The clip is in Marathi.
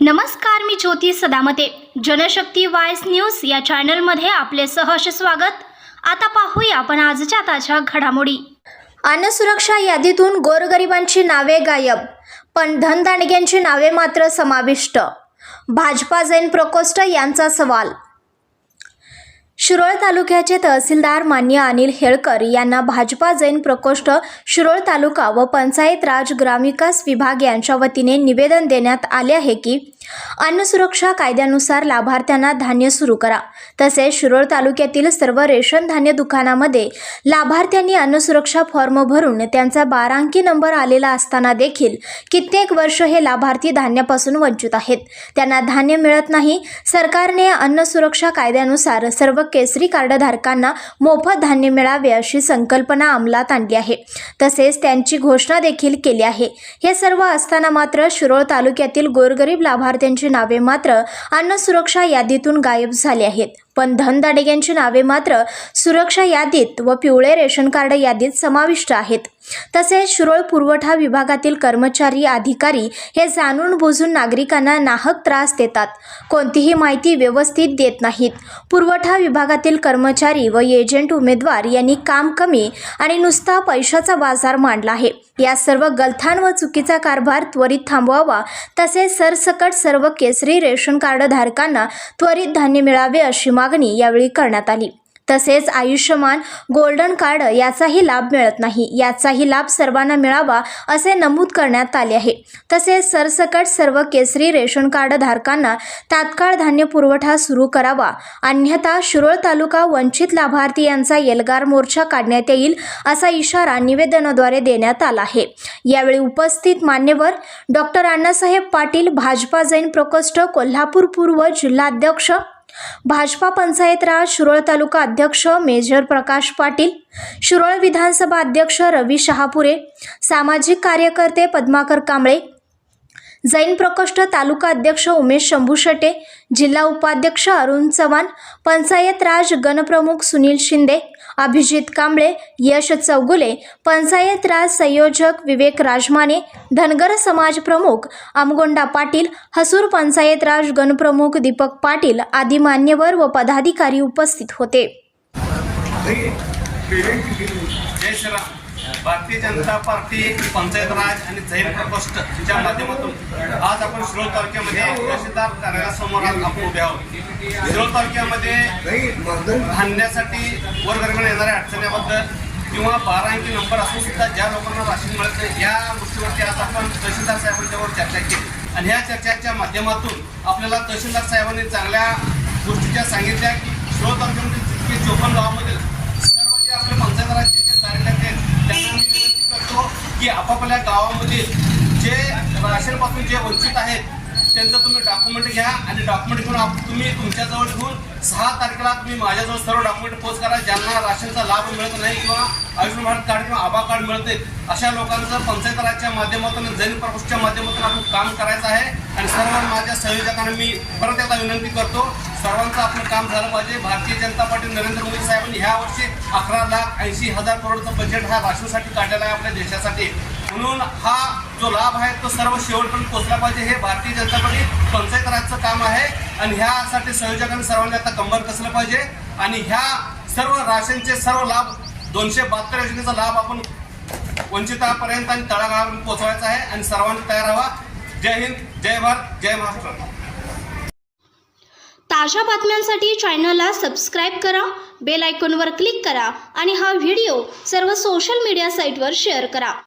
नमस्कार मी ज्योती सदामते. जनशक्ती वायस न्यूज या चॅनलमध्ये आपले सहर्ष स्वागत. आता पाहूया आपण आजच्या ताज्या घडामोडी. अन्न सुरक्षा यादीतून गोरगरिबांची नावे गायब पण धनदांडग्यांची नावे मात्र समाविष्ट. भाजपा जैन प्रकोष्ठ यांचा सवाल शिरोळ तालुक्याचे तहसीलदार मान्य अनिल हेळकर यांना भाजपा जैन प्रकोष्ठ शिरोळ तालुका व पंचायत राज ग्रामविकास विभाग यांच्या वतीने निवेदन देण्यात आले आहे की अन्न सुरक्षा कायद्यानुसार लाभार्थ्यांना धान्य सुरू करा. तसेच शिरोळ तालुक्यातील सर्व रेशन धान्य दुकानामध्ये लाभार्थ्यांनी अन्न सुरक्षा फॉर्म भरून त्यांचा बारा अंकी नंबर आलेला असताना देखील कित्येक वर्ष हे लाभार्थी धान्यापासून वंचित आहेत. त्यांना धान्य मिळत नाही. सरकारने अन्न सुरक्षा कायद्यानुसार सर्व केसरी कार्डधारकांना मोफत धान्य मिळावे अशी संकल्पना अंमलात आणली आहे. तसेच त्यांची घोषणा देखील केली आहे. हे सर्व असताना मात्र शिरोळ तालुक्यातील गोरगरीब लाभार्थ्यांची नावे मात्र अन्न सुरक्षा यादीतून गायब झाली आहेत. पण धनदाडग्यांची नावे मात्र सुरक्षा यादीत व पिवळे रेशन कार्ड यादीत समाविष्ट आहेत. तसेच शिरोळ पुरवठा विभागातील कर्मचारी अधिकारी हे जाणून बुजून नागरिकांना नाहक त्रास देतात. कोणतीही माहिती व्यवस्थित देत नाहीत. पुरवठा विभागातील कर्मचारी व एजंट उमेदवार यांनी काम कमी आणि नुसता पैशाचा बाजार मांडला आहे. या सर्व गलथान व चुकीचा कारभार त्वरित थांबवावा. तसेच सरसकट सर्व केसरी रेशन कार्ड धारकांना त्वरित धान्य मिळावे अशी मागणी मागणी यावेळी करण्यात आली. तसेच आयुष्यमान गोल्डन कार्ड याचाही लाभ मिळत नाही. याचाही लाभ सर्वांना मिळावा असे नमूद करण्यात आले आहे. तसेच सरसकट सर्व केसरी रेशन कार्ड धारकांना तात्काळ धान्य पुरवठा सुरू करावा. अन्यथा शिरोळ तालुका वंचित लाभार्थी यांचा एल्गार मोर्चा काढण्यात येईल असा इशारा निवेदनाद्वारे देण्यात आला आहे. यावेळी उपस्थित मान्यवर डॉक्टर अण्णासाहेब पाटील भाजपा जैन प्रकोष्ठ कोल्हापूर पूर्व जिल्हाध्यक्ष भाजपा पंचायत राज शिरोळ तालुका अध्यक्ष मेजर प्रकाश पाटील शिरोळ विधानसभा अध्यक्ष रवी शहापुरे सामाजिक कार्यकर्ते पद्माकर कांबळे जैन प्रकोष्ठ तालुका अध्यक्ष उमेश शंभू शटे जिल्हा उपाध्यक्ष अरुण चव्हाण पंचायत राज गणप्रमुख सुनील शिंदे अभिजित कांबळे यश चौगुले पंचायत राज संयोजक विवेक राजमाने धनगर समाज प्रमुख आमगोंडा पाटील हसूर पंचायत राज गणप्रमुख दीपक पाटील आदी मान्यवर व पदाधिकारी उपस्थित होते. भारतीय जनता पार्टी पंचायत राज आणि जैन प्रकोष्ठ माध्यमातून आज आपण शिरोळ तालुक्यामध्ये तहसीलदार कार्यालयासमोर आपण उभे आहोत. शिरोळ तालुक्यामध्ये धान्यासाठी गोरगरिबांना येणाऱ्या अडचणीबद्दल किंवा बारा अंकी नंबर असून सुद्धा ज्या लोकांना राशन मिळत नाही या गोष्टीवरती आज आपण तहसीलदार साहेबांच्यावर चर्चा केली. आणि ह्या चर्चेच्या माध्यमातून आपल्याला तहसीलदार साहेबांनी चांगल्या गोष्टीच्या सांगितल्या की शिरोळ तालुक्यामध्ये जितके चोपन्न गावामध्ये सर्व जे आपले पंचायत राजचे जे कार्यालय आहेत त्यांना मी विनंती करतो की आपापल्या गावामध्ये जे राशनपासून जे वंचित आहेत त्यांचं तुम्ही डॉक्युमेंट घ्या आणि डॉक्युमेंट घेऊन तुम्ही तुमच्याजवळ घेऊन सहा तारखेला तुम्ही माझ्याजवळ सर्व डॉक्युमेंट पोस्ट करा. ज्यांना राशनचा लाभ मिळत नाही किंवा आयुष्यमान भारत कार्ड किंवा आभा कार्ड मिळते अशा लोकांचं पंचायत राजच्या माध्यमातून जैन प्रकोष्ठच्या माध्यमातून आपण काम करायचं आहे. आणि सर्व माझ्या संयोजकांना मी परत एकदा विनंती करतो सर्वांचं आपलं काम झालं पाहिजे. भारतीय जनता पार्टी नरेंद्र मोदी साहेबांनी ह्या वर्षी अकरा लाख ऐंशी हजार करोडचं बजेट हा राशनसाठी काढलेला आहे आपल्या देशासाठी. म्हणून हा जो लाभ आहे तो सर्व शेवटपर्यंत पोचला पाहिजे. हे भारतीय जनता पार्टी पंचायत राजचं काम आहे आणि ह्यासाठी संयोजकांनी सर्वांनी आता कंबर कसलं पाहिजे. आणि ह्या सर्व राशनचे सर्व लाभ दोनशे बहात्तर योजनेचा लाभ आपण वंचितापर्यंत आणि तळागाळापर्यंत पोहोचवायचा आहे. आणि सर्वांनी तयार व्हा जय हिंद जय भारत जय महाराष्ट्र. ताज्या बातम्यांसाठी चॅनलला सबस्क्राईब करा बेल आयकॉनवर क्लिक करा आणि हा व्हिडिओ सर्व सोशल मीडिया साईटवर शेअर करा.